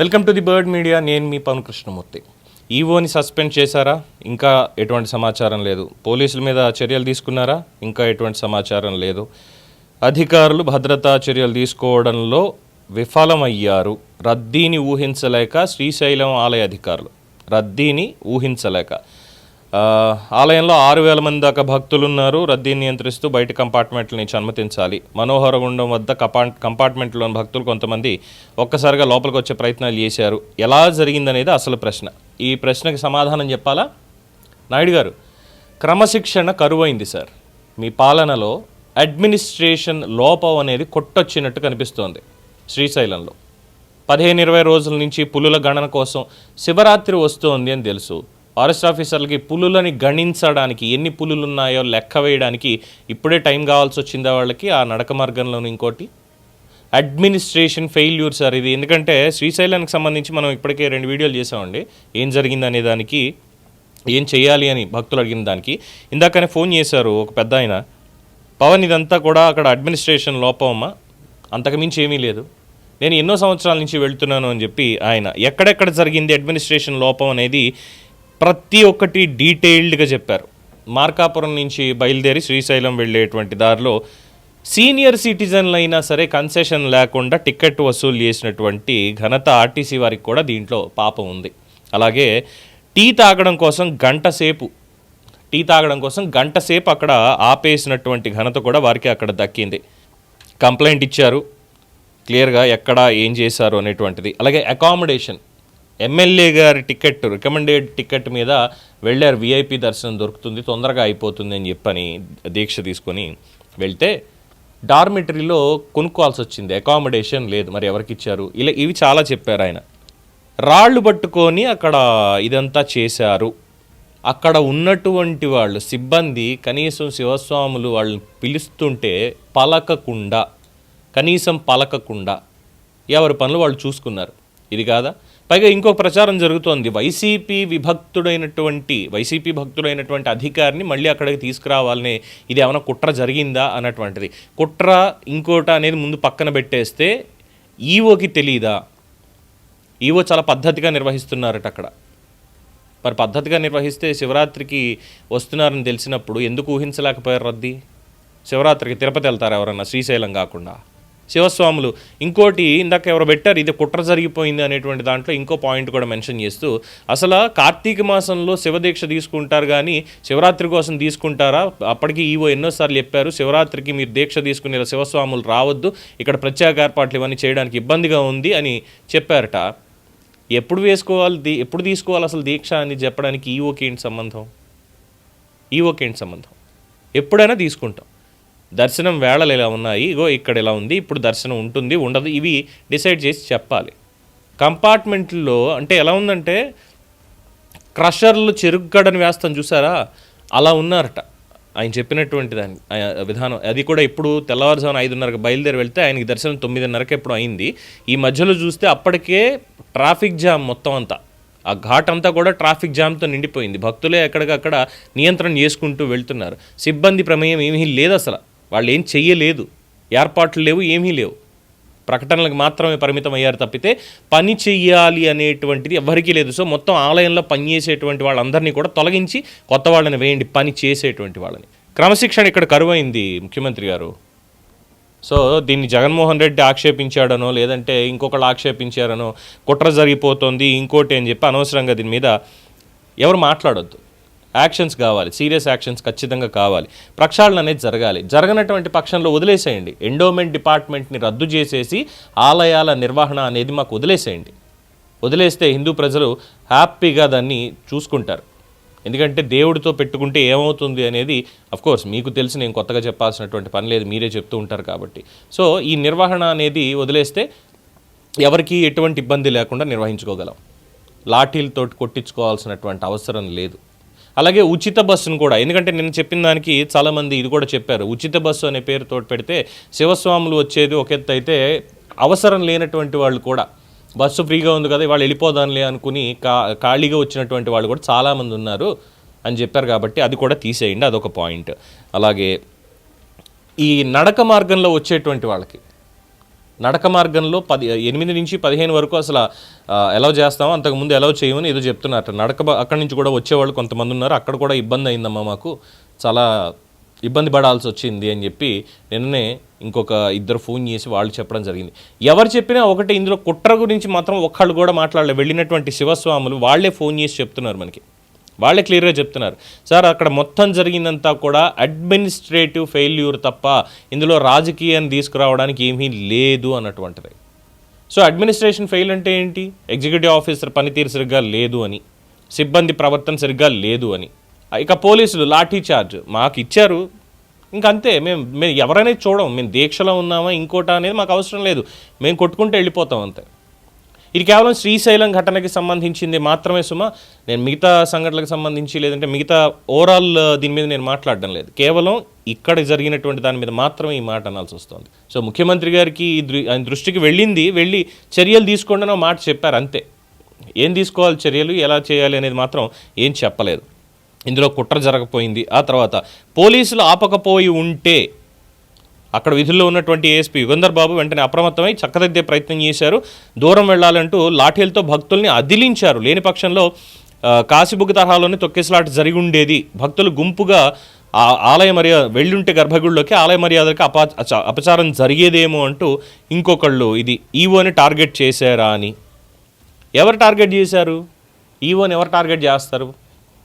Welcome to the Bird Media నేను మీ పవన్ కృష్ణమూర్తి. ఈవోని సస్పెండ్ చేశారా? ఇంకా ఎటువంటి సమాచారం లేదు. పోలీసుల మీద చర్యలు తీసుకున్నారా? ఇంకా ఎటువంటి సమాచారం లేదు. అధికారులు భద్రతా చర్యలు తీసుకోవడంలో విఫలమయ్యారు. రద్దీని ఊహించలేక శ్రీశైలం ఆలయ అధికారులు. రద్దీని ఊహించలేక. ఆలయంలో ఆరు వేల మంది దాకా భక్తులు ఉన్నారు రద్దీని నియంత్రిస్తూ బయట కంపార్ట్మెంట్ల నుంచి అనుమతించాలి మనోహరగుండం వద్ద కపా కంపార్ట్మెంట్లోని భక్తులు కొంతమంది ఒక్కసారిగా లోపలికి వచ్చే ప్రయత్నాలు చేశారు. ఎలా జరిగిందనేది అసలు ప్రశ్న. ఈ ప్రశ్నకి సమాధానం చెప్పాలా? నాయుడు గారు క్రమశిక్షణ కరువైంది సార్. మీ పాలనలో అడ్మినిస్ట్రేషన్ లోపం అనేది కొట్టొచ్చినట్టు కనిపిస్తోంది శ్రీశైలంలో. పదిహేను ఇరవై రోజుల నుంచి పులుల గణన కోసం శివరాత్రి వస్తోంది అని తెలుసు. ఫారెస్ట్ ఆఫీసర్లకి పులులని గణించడానికి ఎన్ని పులులు ఉన్నాయో లెక్క వేయడానికి ఇప్పుడే టైం కావాల్సి వచ్చిందా వాళ్ళకి? ఆ నడక మార్గంలోని ఇంకోటి. అడ్మినిస్ట్రేషన్ ఫెయిల్యూర్ సార్ ఇది ఎందుకంటే శ్రీశైలానికి సంబంధించి మనం ఇప్పటికే రెండు వీడియోలు చేసామండి ఏం జరిగింది అనే దానికి ఏం చేయాలి అని భక్తులు అడిగిన దానికి. ఇందాకనే ఫోన్ చేశారు ఒక పెద్ద ఆయన. పవన్ ఇదంతా కూడా అక్కడ అడ్మినిస్ట్రేషన్ లోపమా? అంతకుమించి ఏమీ లేదు. నేను ఎన్నో సంవత్సరాల నుంచి వెళ్తున్నాను అని చెప్పి ఆయన ఎక్కడెక్కడ జరిగింది అడ్మినిస్ట్రేషన్ లోపం అనేది ప్రతి ఒక్కటి డీటెయిల్డ్గా చెప్పారు. మార్కాపురం నుంచి బయలుదేరి శ్రీశైలం వెళ్ళేటువంటి దారిలో సీనియర్ సిటిజన్లు అయినా సరే కన్సెషన్ లేకుండా టికెట్ వసూలు చేసినటువంటి ఘనత ఆర్టీసీ వారికి కూడా దీంట్లో పాపం ఉంది. అలాగే టీ తాగడం కోసం గంట సేపు టీ తాగడం కోసం గంట సేపు అక్కడ ఆపేసినటువంటి ఘనత కూడా వారికి అక్కడ దక్కింది. కంప్లైంట్ ఇచ్చారు. క్లియర్గా ఎక్కడ ఏం చేశారు అనేటువంటిది. అలాగే అకామిడేషన్. ఎమ్మెల్యే గారి టికెట్ రికమెండెడ్ టికెట్ మీద వెళ్ళారు. విఐపి దర్శనం దొరుకుతుంది. తొందరగా అయిపోతుంది అని చెప్పని దీక్ష తీసుకొని వెళ్తే డార్మిటరీలో కొనుక్కోవాల్సి వచ్చింది అకామిడేషన్ లేదు. మరి ఎవరికి ఇచ్చారు? ఇలా ఇవి చాలా చెప్పారు ఆయన. రాళ్ళు పట్టుకొని అక్కడ ఇదంతా చేశారు. అక్కడ ఉన్నటువంటి వాళ్ళు సిబ్బంది కనీసం శివస్వాములు వాళ్ళని పిలుస్తుంటే పలకకుండా కనీసం పలకకుండా ఎవరి పనులు వాళ్ళు చూసుకున్నారు. ఇది కాదా? పైగా ఇంకో ప్రచారం జరుగుతోంది. వైసీపీ విభక్తుడైనటువంటి వైసీపీ భక్తుడైనటువంటి అధికారిని మళ్ళీ అక్కడికి తీసుకురావాలనే ఇది ఏమైనా కుట్ర జరిగిందా అన్నటువంటిది. కుట్ర ఇంకోట అనేది ముందు పక్కన పెట్టేస్తే ఈవోకి తెలీదా? ఈవో చాలా పద్ధతిగా నిర్వహిస్తున్నారట అక్కడ. మరి పద్ధతిగా నిర్వహిస్తే శివరాత్రికి వస్తున్నారని తెలిసినప్పుడు ఎందుకు ఊహించలేకపోయారు రద్దీ? శివరాత్రికి తిరుపతి వెళ్తారు ఎవరన్నా? శ్రీశైలం కాకుండా. శివస్వాములు. ఇంకోటి ఇందాక ఎవరు పెట్టారు ఇది కుట్ర జరిగిపోయింది అనేటువంటి దాంట్లో ఇంకో పాయింట్ కూడా మెన్షన్ చేస్తూ అసలు కార్తీక మాసంలో శివదీక్ష తీసుకుంటారు కానీ శివరాత్రి కోసం తీసుకుంటారా? అప్పటికి ఈవో ఎన్నోసార్లు చెప్పారు శివరాత్రికి మీరు దీక్ష తీసుకునే శివస్వాములు రావద్దు ఇక్కడ ప్రత్యేక ఏర్పాట్లు ఇవన్నీ చేయడానికి ఇబ్బందిగా ఉంది అని చెప్పారట. ఎప్పుడు వేసుకోవాలి దీ- ఎప్పుడు తీసుకోవాలి అసలు దీక్ష అని చెప్పడానికి ఈవోకి ఏంటి సంబంధం? ఈవోకి ఏంటి సంబంధం? ఎప్పుడైనా తీసుకుంటాం. దర్శనం వేళలు ఇలా ఉన్నాయి. ఇగో ఇక్కడ ఇలా ఉంది ఇప్పుడు దర్శనం ఉంటుంది ఉండదు. ఇవి డిసైడ్ చేసి చెప్పాలి. కంపార్ట్మెంట్లో అంటే ఎలా ఉందంటే క్రషర్లు చెరుగ్గడని వేస్తాను చూసారా? అలా ఉన్నారట. ఆయన చెప్పినటువంటి దాని విధానం. అది కూడా ఇప్పుడు తెల్లవారుజామున ఐదున్నరకు బయలుదేరి వెళ్తే ఆయనకి దర్శనం తొమ్మిదిన్నరకు ఎప్పుడు అయింది. ఈ మధ్యలో చూస్తే అప్పటికే ట్రాఫిక్ జామ్ మొత్తం అంతా. ఆ ఘాట్ అంతా కూడా ట్రాఫిక్ జామ్తో నిండిపోయింది. భక్తులే ఎక్కడికక్కడ నియంత్రణ చేసుకుంటూ వెళ్తున్నారు. సిబ్బంది ప్రమేయం ఏమీ లేదు అసలు. వాళ్ళు ఏం చెయ్యలేదు. ఏర్పాట్లు లేవు ఏమీ లేవు. ప్రకటనలకు మాత్రమే పరిమితం అయ్యారు తప్పితే పని చెయ్యాలి అనేటువంటిది ఎవరికీ లేదు. సో మొత్తం ఆలయంలో పనిచేసేటువంటి వాళ్ళందరినీ కూడా తొలగించి కొత్త వాళ్ళని వేయండి పని చేసేటువంటి వాళ్ళని. క్రమశిక్షణ ఇక్కడ కరువైంది ముఖ్యమంత్రి గారు. సో దీన్ని జగన్మోహన్ రెడ్డి ఆక్షేపించాడనో లేదంటే ఇంకొకళ్ళు ఆక్షేపించారనో కుట్ర జరిగిపోతుంది ఇంకోటి అని చెప్పి అనవసరంగా దీని మీద ఎవరు మాట్లాడొద్దు. యాక్షన్స్ కావాలి సీరియస్ యాక్షన్స్ ఖచ్చితంగా కావాలి. ప్రక్షాళన అనేది జరగాలి. జరగనటువంటి పక్షంలో వదిలేసేయండి. ఎండోమెంట్ డిపార్ట్మెంట్ని రద్దు చేసేసి ఆలయాల నిర్వహణ అనేది మాకు వదిలేసేయండి. వదిలేస్తే హిందూ ప్రజలు హ్యాపీగా దాన్ని చూసుకుంటారు. ఎందుకంటే దేవుడితో పెట్టుకుంటే ఏమవుతుంది అనేది కోర్స్ మీకు తెలిసి నేను కొత్తగా చెప్పాల్సినటువంటి పని లేదు మీరే చెప్తూ ఉంటారు కాబట్టి. సో ఈ నిర్వహణ అనేది వదిలేస్తే ఎవరికి ఎటువంటి ఇబ్బంది లేకుండా నిర్వహించుకోగలం. లాఠీలతో కొట్టించుకోవాల్సినటువంటి అవసరం లేదు. అలాగే ఉచిత బస్సును కూడా. ఎందుకంటే నేను చెప్పిన దానికి చాలామంది ఇది కూడా చెప్పారు. ఉచిత బస్సు అనే పేరుతో పెడితే శివస్వాములు వచ్చేది ఒక ఎత్తు అయితే అవసరం లేనటువంటి వాళ్ళు కూడా. బస్సు ఫ్రీగా ఉంది కదా వాళ్ళు వెళ్ళిపోదాంలే అనుకుని కా ఖాళీగా వచ్చినటువంటి వాళ్ళు కూడా చాలామంది ఉన్నారు అని చెప్పారు కాబట్టి అది కూడా తీసేయండి అదొక పాయింట్. అలాగే ఈ నడక మార్గంలో వచ్చేటువంటి వాళ్ళకి నడక మార్గంలో పది ఎనిమిది నుంచి పదిహేను వరకు అసలు ఎలా చేస్తామో? అంతకుముందు ఎలా చేయమని ఏదో చెప్తున్నారు. నడక అక్కడి నుంచి కూడా వచ్చేవాళ్ళు కొంతమంది ఉన్నారు. అక్కడ కూడా ఇబ్బంది అయిందమ్మా మాకు. చాలా ఇబ్బంది పడాల్సి వచ్చింది అని చెప్పి నిన్ననే ఇంకొక ఇద్దరు ఫోన్ చేసి వాళ్ళు చెప్పడం జరిగింది. ఎవరు చెప్పినా ఒకటి ఇందులో కుట్ర గురించి మాత్రం ఒక్కళ్ళు కూడా మాట్లాడలేదు వెళ్ళినటువంటి శివస్వాములు వాళ్ళే ఫోన్ చేసి చెప్తున్నారు మనకి. వాళ్ళే క్లియర్గా చెప్తున్నారు. సార్ అక్కడ మొత్తం జరిగిందంతా కూడా అడ్మినిస్ట్రేటివ్ ఫెయిల్యూర్ తప్ప ఇందులో రాజకీయాన్ని తీసుకురావడానికి ఏమీ లేదు అన్నటువంటిది. సో అడ్మినిస్ట్రేషన్ ఫెయిల్ అంటే ఏంటి? ఎగ్జిక్యూటివ్ ఆఫీసర్ పనితీరు సరిగ్గా లేదు అని సిబ్బంది ప్రవర్తన సరిగ్గా లేదు అని. ఇక పోలీసులు లాఠీ చార్జ్ మాకు ఇచ్చారు. ఇంకంతే మేము మేము ఎవరనేది చూడం మేము దీక్షలో ఉన్నామా ఇంకోట అనేది మాకు అవసరం లేదు. మేము కొట్టుకుంటే వెళ్ళిపోతాం అంతే. ఇది కేవలం శ్రీశైలం ఘటనకి సంబంధించింది మాత్రమే సుమ. నేను మిగతా సంఘటనలకు సంబంధించి లేదంటే మిగతా ఓవరాల్ దీని మీద నేను మాట్లాడడం లేదు. కేవలం ఇక్కడ జరిగినటువంటి దాని మీద మాత్రమే ఈ మాట అనాల్సి వస్తుంది. సో ముఖ్యమంత్రి గారికి ఆయన దృష్టికి వెళ్ళింది వెళ్ళి చర్యలు తీసుకోండి మాట చెప్పారు అంతే. ఏం తీసుకోవాలి చర్యలు ఎలా చేయాలి అనేది మాత్రం ఏం చెప్పలేదు. ఇందులో కుట్ర జరగపోయింది. ఆ తర్వాత పోలీసులు ఆపకపోయి ఉంటే అక్కడ విధుల్లో ఉన్నటువంటి ఏఎస్పీ యుగంధర్ బాబు వెంటనే అప్రమత్తమై చక్కదిద్దే ప్రయత్నం చేశారు. దూరం వెళ్ళాలంటూ లాఠీలతో భక్తుల్ని అదిలించారు. లేని పక్షంలో ఆ, కాశీబుగ్గ తరహాలోనే తొక్కేసలాట జరిగి ఉండేది భక్తులు గుంపుగా ఆ ఆలయ మర్యాద వెళ్ళుంటే గర్భగుడిలోకి ఆలయ మర్యాదకి అపా అపచారం జరిగేదేమో అంటూ ఇంకొకళ్ళు ఇది ఈవోని టార్గెట్ చేశారా అని. ఎవరు టార్గెట్ చేశారు? ఈవోని ఎవరు టార్గెట్ చేస్తారు?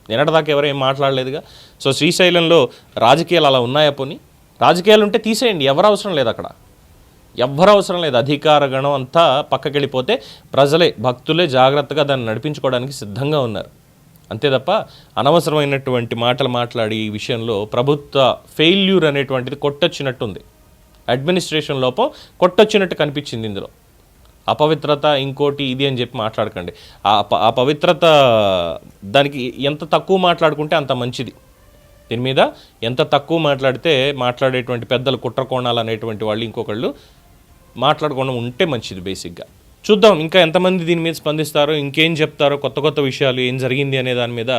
నిన్నటిదాకా ఎవరు ఏం మాట్లాడలేదుగా. సో శ్రీశైలంలో రాజకీయాలు అలా ఉన్నాయా పోనీ? రాజకీయాలు ఉంటే తీసేయండి ఎవరు అవసరం లేదు అక్కడ. ఎవ్వరు అవసరం లేదు అధికార గణం అంతా పక్కకెళ్ళిపోతే ప్రజలే భక్తులే జాగ్రత్తగా దాన్ని నడిపించుకోవడానికి సిద్ధంగా ఉన్నారు. అంతే తప్ప అనవసరమైనటువంటి మాటలు మాట్లాడి ఈ విషయంలో ప్రభుత్వ ఫెయిల్యూర్ అనేటువంటిది కొట్టొచ్చినట్టుంది. అడ్మినిస్ట్రేషన్ లోపం కొట్టొచ్చినట్టు కనిపించింది ఇందులో. అపవిత్రత ఇంకోటి ఇది అని చెప్పి మాట్లాడకండి. ఆ పవిత్రత దానికి ఎంత తక్కువ మాట్లాడుకుంటే అంత మంచిది. దీని మీద ఎంత తక్కువ మాట్లాడితే మాట్లాడేటువంటి పెద్దలు కుట్ర కోణాలు అనేటువంటి వాళ్ళు ఇంకొకళ్ళు మాట్లాడకుండా ఉంటే మంచిది బేసిక్గా. చూద్దాం ఇంకా ఎంతమంది దీని మీద స్పందిస్తారో ఇంకేం చెప్తారో కొత్త కొత్త విషయాలు ఏం జరిగింది అనే దాని మీద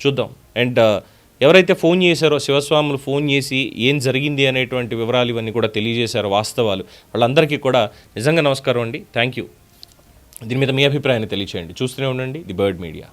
చూద్దాం. అండ్ uh, ఎవరైతే ఫోన్ చేశారో శివస్వాములు ఫోన్ చేసి ఏం జరిగింది అనేటువంటి వివరాలు ఇవన్నీ కూడా తెలియజేశారో వాస్తవాలు. వాళ్ళందరికీ కూడా నిజంగా నమస్కారం అండి. Thank you. దీని మీద మీ అభిప్రాయాన్ని తెలియచేయండి. చూస్తూనే ఉండండి. The Bird Media.